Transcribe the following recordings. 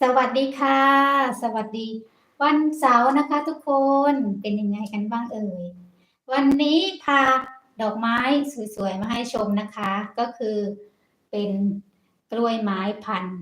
สวัสดีค่ะ สวัสดี วันเสาร์นะคะทุกคนเป็นยังไงกันบ้างเอ่ยวันนี้พาดอกไม้สวยๆมาให้ชมนะคะ ก็คือเป็นกล้วยไม้พันธุ์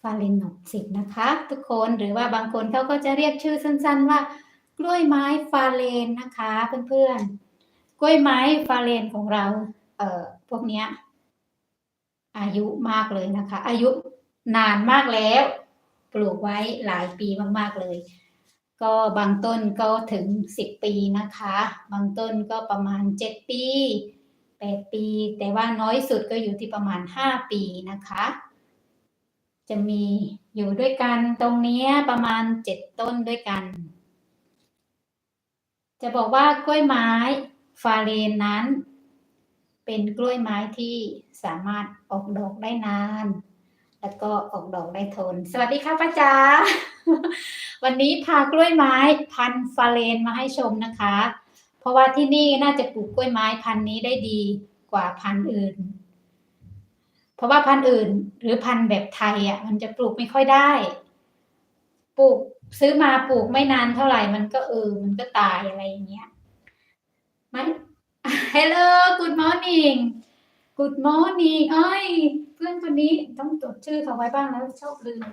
ฟาเลนนกสิบนะคะ ทุกคนหรือว่าบางคนเขาก็จะเรียกชื่อสั้นๆว่า กล้วยไม้ฟาเลนนะคะเพื่อนๆกล้วยไม้ฟาเลนของเราเอ่อพวกเนี้ยอายุมากเลยนะคะ อายุ นานมากแล้ว ปลูกไว้หลายปีมากๆเลย ก็บางต้นก็ถึงสิบปีนะคะ บางต้นก็ประมาณเจ็ดปีแปดปี แต่ว่าน้อยสุดก็อยู่ที่ประมาณห้าปีนะคะ จะมีอยู่ด้วยกันตรงนี้ประมาณเจ็ดต้นด้วยกัน จะบอกว่ากล้วยไม้ฟาเรนนั้น เป็นกล้วยไม้ที่สามารถออกดอกได้นาน แล้วก็ออกดอกได้ทน สวัสดีค่ะป้าจ๋าวันนี้พากล้วยไม้พันฟาเลนมาให้ชมนะคะ เพราะว่าที่นี่น่าจะปลูกกล้วยไม้พันนี้ได้ดีกว่าพันอื่น เพราะว่าพันอื่น หรือพันแบบไทยอะ มันจะปลูกไม่ค่อยได้ ปลูกซื้อมาปลูกไม่นานเท่าไหร่มันก็เออมันก็ตายอะไรอย่างเงี้ยมัน Hello good morning Good morning อ้อย พื่อนคนนี้ต้องจดชื่อเขาไว้บ้างแล้วชอบลืม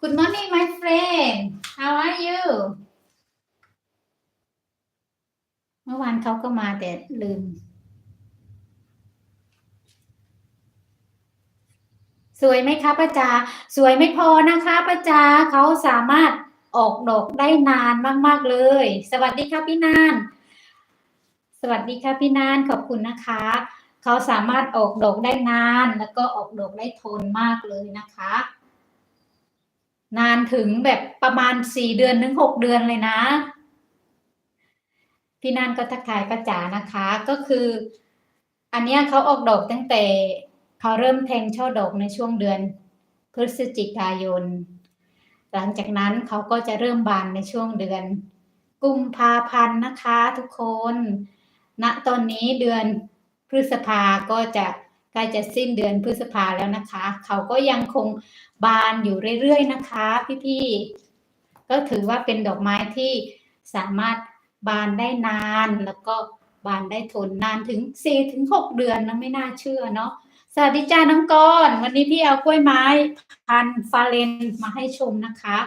Good morning my friend How are you เมื่อวานเขาก็มาแต่ลืม สวยไหมคะป้าจาสวยไม่พอนะคะป้าจาเขาสามารถออกดอกได้นานมาก ๆ เลย สวัสดีค่ะพี่นาน สวัสดีค่ะพี่นาน ขอบคุณนะคะ เขาสามารถออกดอกได้นานแล้วก็ออกดอกได้ทนมากเลยนะคะ นานถึงแบบประมาณสี่เดือนถึงหกเดือนเลยนะ พี่นันก็ทักทายป้าจ๋านะคะ ก็คือ อันนี้เขาออกดอกตั้งแต่เขาเริ่มแทงช่อดอกในช่วงเดือนพฤศจิกายน หลังจากนั้นเขาก็จะเริ่มบานในช่วงเดือนกุมภาพันธ์นะคะทุกคนณตอนนี้เดือน พฤษภาก็จะใกล้จะสิ้นเดือนพฤษภาแล้วนะคะ เขาก็ยังคงบานอยู่เรื่อยๆนะคะ พี่ๆก็ถือว่าเป็นดอกไม้ที่สามารถบานได้นานแล้วก็บานได้ทนนานถึงสี่ถึงหกเดือนนะไม่น่าเชื่อเนาะสวัสดีจ้าน้องกอนวันนี้พี่เอากล้วยไม้พันฟาเลนมาให้ชมนะคะ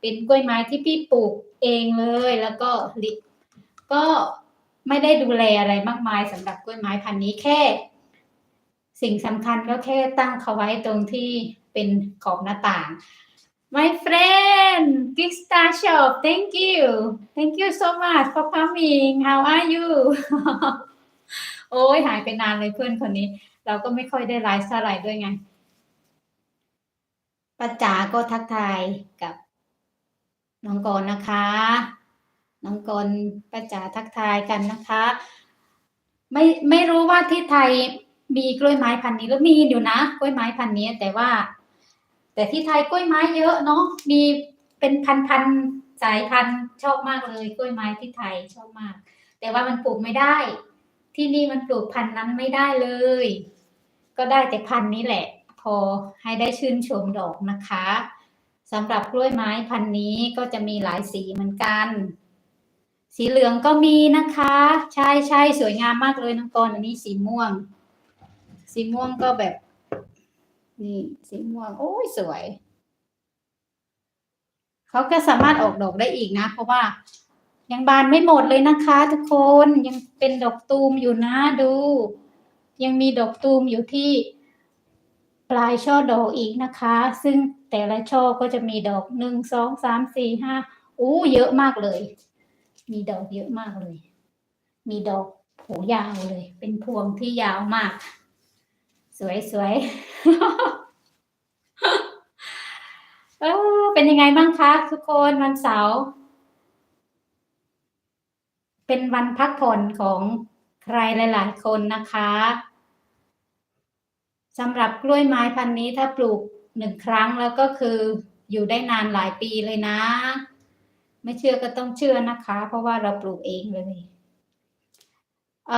เป็นกล้วยไม้ที่พี่ปลูกเองเลยแล้วก็ลิก็ ไม่ได้ดูแลอะไรมากมายสำหรับกล้วยไม้พันธุ์นี้แค่ สิ่งสำคัญก็แค่ตั้งเขาไว้ตรงที่เป็นขอบหน้าต่าง My friend Gista Shop thank you thank you so much for coming how are you โอ้ยหายไปนานเลยเพื่อนคนนี้ เราก็ไม่ค่อยได้ไลฟ์เท่าไหร่ด้วยไงป้าจ๋าก็ทักทายกับน้องกรณ์นะคะ น้องกรณ์ป้าจ๋าทักทายกันนะคะ ไม่ไม่รู้ว่าที่ไทยมีกล้วยไม้พันนี้แล้วมีอยู่นะกล้วยไม้พันนี้แต่ว่า แต่ที่ไทยกล้วยไม้เยอะเนาะมีเป็นพันพันสายพันธุ์ชอบมากเลยกล้วยไม้ที่ไทยชอบมาก แต่ว่ามันปลูกไม่ได้ ที่นี่มันปลูกพันธุ์นั้นไม่ได้เลย ก็ได้แต่พันธุ์นี้แหละ พอให้ได้ชื่นชมดอกนะคะสำหรับกล้วยไม้พันธุ์นี้ก็จะมีหลายสีเหมือนกัน สีเหลืองก็มีนะคะ ใช่ใช่สวยงามมากเลยน้องกรอันนี้สีม่วง สีม่วงก็แบบ นี่สีม่วง โอ้ยสวยเขาก็สามารถออกดอกได้อีกนะ เพราะว่า ยังบานไม่หมดเลยนะคะ ทุกคนยังเป็นดอกตูมอยู่นะดู ยังมีดอกตูมอยู่ที่ปลายช่อดอกอีกนะคะ ซึ่งแต่ละช่อก็จะมีดอกหนึ่งสองสามสี่ห้าอู้เยอะมากเลย มีดอกเยอะมากเลย มีดอกโหยาวเลย เป็นพวงที่ยาวมาก สวยสวยเออเป็นยังไงบ้างคะ ทุกคนวันเสาร์เป็นวันพักผ่อนของใครหลาย ๆ คนนะคะสำหรับกล้วยไม้พันธุ์นี้ถ้าปลูกหนึ่งครั้งแล้วก็คืออยู่ได้นานหลายปีเลยนะ ไม่เชื่อก็ต้องเชื่อนะคะ เพราะว่าเราปลูกเองเลยเ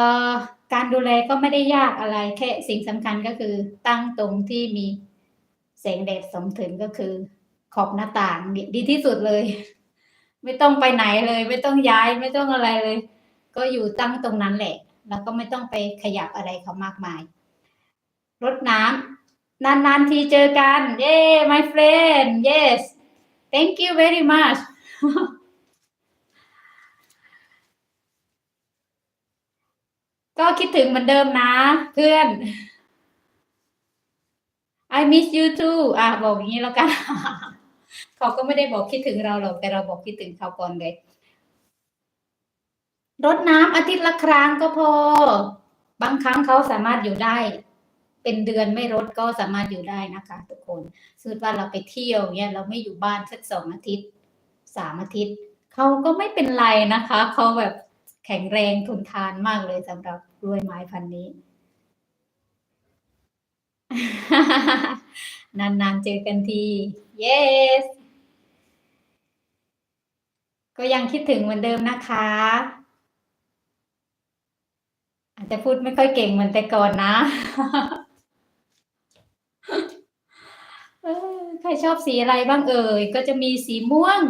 การดูแลก็ไม่ได้ยากอะไร แค่สิ่งสำคัญก็คือ ตั้งตรงที่มีแสงแดดสมถึงก็คือ ขอบหน้าต่างดีดีที่สุดเลย ไม่ต้องไปไหนเลย ไม่ต้องย้ายไม่ต้องอะไรเลย ก็อยู่ตั้งตรงนั้นแหละ แล้วก็ไม่ต้องไปขยับอะไรเขามากมายรดน้ำนานๆทีเจอกัน เย้ my friend yes thank you very much ก็คิดถึงเหมือนเดิมนะ เพื่อน I miss you too อะบอกอย่างนี้แล้วกัน เขาก็ไม่ได้บอกคิดถึงเราหรอกแต่เราบอกคิดถึงเขาก่อนเลยรดน้ำอาทิตย์ละครั้งก็พอ บางครั้งเขาสามารถอยู่ได้ เป็นเดือนไม่รดก็สามารถอยู่ได้นะคะ ทุกคนสมมติว่าเราไปเที่ยวเนี่ยเราไม่อยู่บ้านสักสองอาทิตย์ สามอาทิตย์เขาก็ไม่เป็นไรนะคะเขาแบบแข็งแรงทนทานมากเลยสำหรับกล้วยไม้พันนี้ นานๆเจอกันที yes ก็ยังคิดถึงเหมือนเดิมนะคะ อาจจะพูดไม่ค่อยเก่งเหมือนแต่ก่อนนะ ใครชอบสีอะไรบ้างเอ่ย ก็จะมีสีม่วง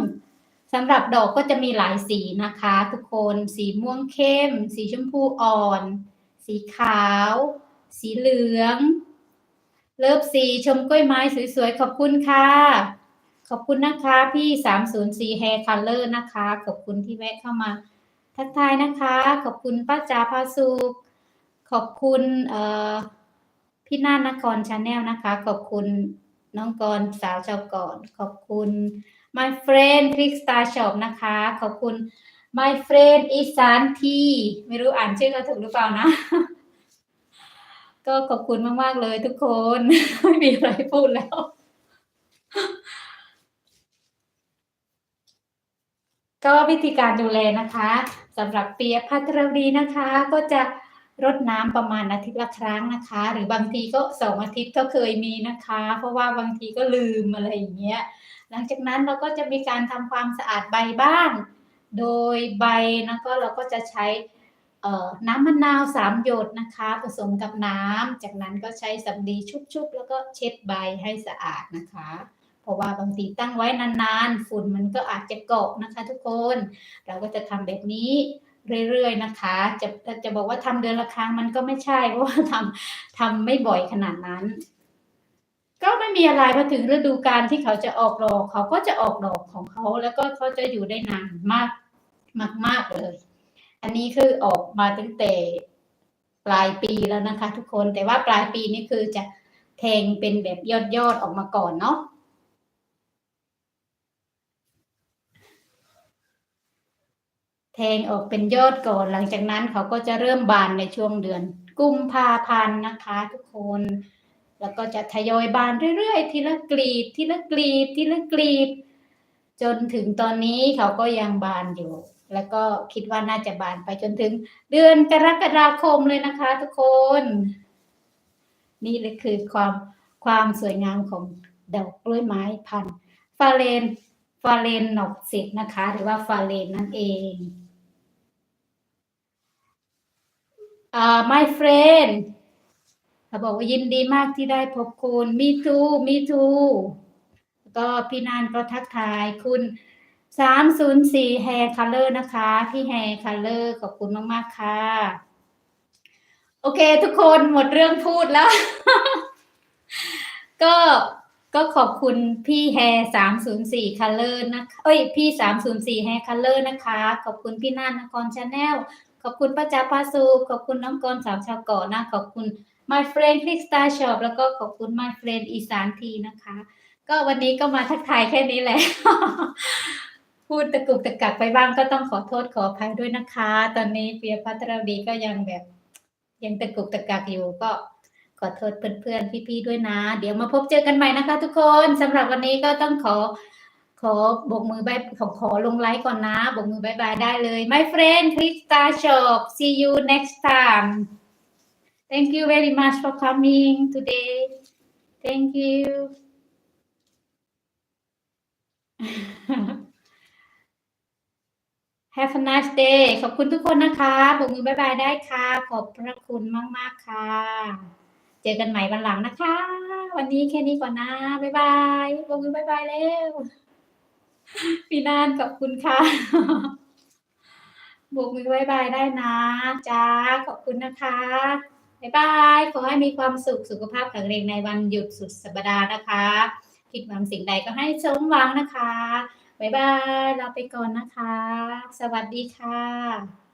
สำหรับดอกก็จะมีหลายสีนะคะ ทุกคนสีม่วงเข้ม สีชมพูอ่อน สีขาว สีเหลือง เลิฟสีชมกล้วยไม้สวยๆ ขอบคุณค่ะ ขอบคุณนะคะพี่สามศูนย์สี่ Hair Color นะคะ ขอบคุณที่แวะเข้ามาทักทายนะคะ ขอบคุณป้าจ๋าพาสุขขอบคุณเอ่อพี่นาฏนครชาแนลนะคะ ขอบคุณน้องกรสาวชาวก่อน ขอบคุณ my friend Click Star Shop นะคะ ขอบคุณ my friend อีสานทีไม่รู้อ่านชื่อเขาถูกหรือเปล่านะ ก็ขอบคุณมาก ๆ เลยทุกคน ไม่มีอะไรพูดแล้ว ก็วิธีการดูแลนะคะสำหรับเปียพัทรวดีนะคะ ก็จะรดน้ำประมาณอาทิตย์ละครั้งนะคะ หรือบางทีก็สองอาทิตย์ก็เคยมีนะคะ เพราะว่าบางทีก็ลืมอะไรอย่างเงี้ย หลังจากนั้นเราก็จะมีการทำความสะอาดใบบ้าง โดยใบนะก็เราก็จะใช้น้ำมะนาวสามหยดนะคะ ผสมกับน้ำจากนั้นก็ใช้สำลีชุบๆแล้วก็เช็ดใบให้สะอาดนะคะ เพราะว่าบางทีตั้งไว้นานๆ ฝุ่นมันก็อาจจะเกาะนะคะ ทุกคน เราก็จะทำแบบนี้เรื่อยๆนะคะ จะจะบอกว่าทำเดือนละครั้งมันก็ไม่ใช่เพราะว่าทำทำไม่บ่อยขนาดนั้น ก็ไม่มีอะไรพอถึงฤดูกาลที่เขาจะออกดอก เขาก็จะออกดอกของเขา แล้วก็เขาจะอยู่ได้นานมากมากๆเลย อันนี้คือออกมาตั้งแต่ปลายปีแล้วนะคะ ทุกคนแต่ว่าปลายปีนี่คือจะแทงเป็นแบบยอดยอดออกมาก่อนเนาะแทงออกเป็นยอดก่อนหลังจากนั้นเขาก็จะเริ่มบานในช่วงเดือน กุมภาพันธ์นะคะ ทุกคน แล้วก็จะทยอยบานเรื่อยๆ ทีละกลีบทีละกลีบทีละกลีบ จนถึงตอนนี้เขาก็ยังบานอยู่ แล้วก็คิดว่าน่าจะบานไปจนถึงเดือนกรกฎาคมเลยนะคะ ทุกคน นี่เลยคือความความสวยงามของดอกกล้วยไม้พันฟาเลนฟาเลนนกสิตนะคะ หรือว่าฟาเลนนั่นเองอ่า my friend เขาบอกว่ายินดีมากที่ได้พบคุณ me too me too ก็พี่นานก็ทักทายคุณสามศูนย์สี่ hair color นะคะ พี่ hair color ขอบคุณมาก ๆ ค่ะ โอเค ทุกคนหมดเรื่องพูดแล้ว ก็ก็ขอบคุณพี่แฮสามศูนย์สี่คัลเลอร์นะคะ เอ้ย พี่สามศูนย์สี่แฮคัลเลอร์นะคะ ขอบคุณพี่นานนครชาแนลขอบคุณป้าจ๋าพาสูขอบคุณน้องกรสาวชาวเกาะนะ ขอบคุณ my friend Click Star Shop แล้วก็ขอบคุณ my friend อีสานทีนะคะ ก็วันนี้ก็มาทักทายแค่นี้แหละ พูดตะกุกตะกักไปบ้างก็ต้องขอโทษขออภัยด้วยนะคะ ตอนนี้เปียพัทรดีก็ยังแบบ ยังตะกุกตะกักอยู่ก็ขอโทษเพื่อนๆพี่ๆด้วยนะ เดี๋ยวมาพบเจอกันใหม่นะคะ ทุกคนสำหรับวันนี้ก็ต้องขอขอบกมือบายขอขอลงไลค์ก่อนนะบกมือบายบายได้เลย my friend Click Star Shop see you next time thank you very much for coming today thank you Have a nice day ขอบคุณทุกคนนะคะบกมือบายบายได้ค่ะ ขอบพระคุณมาก ๆ ค่ะ เจอกันใหม่วันหลังนะคะ วันนี้แค่นี้ก่อนนะบายบายบกมือบายบายแล้วพี่นานขอบคุณค่ะโบกมือบายบายได้นะจ้าขอบคุณนะคะ บายบาย ขอให้มีความสุข สุขภาพแข็งแรงในวันหยุดสุดสัปดาห์นะคะ คิดหวังสิ่งใดก็ให้สมหวังนะคะบายบายลาไปก่อนนะคะ สวัสดีค่ะ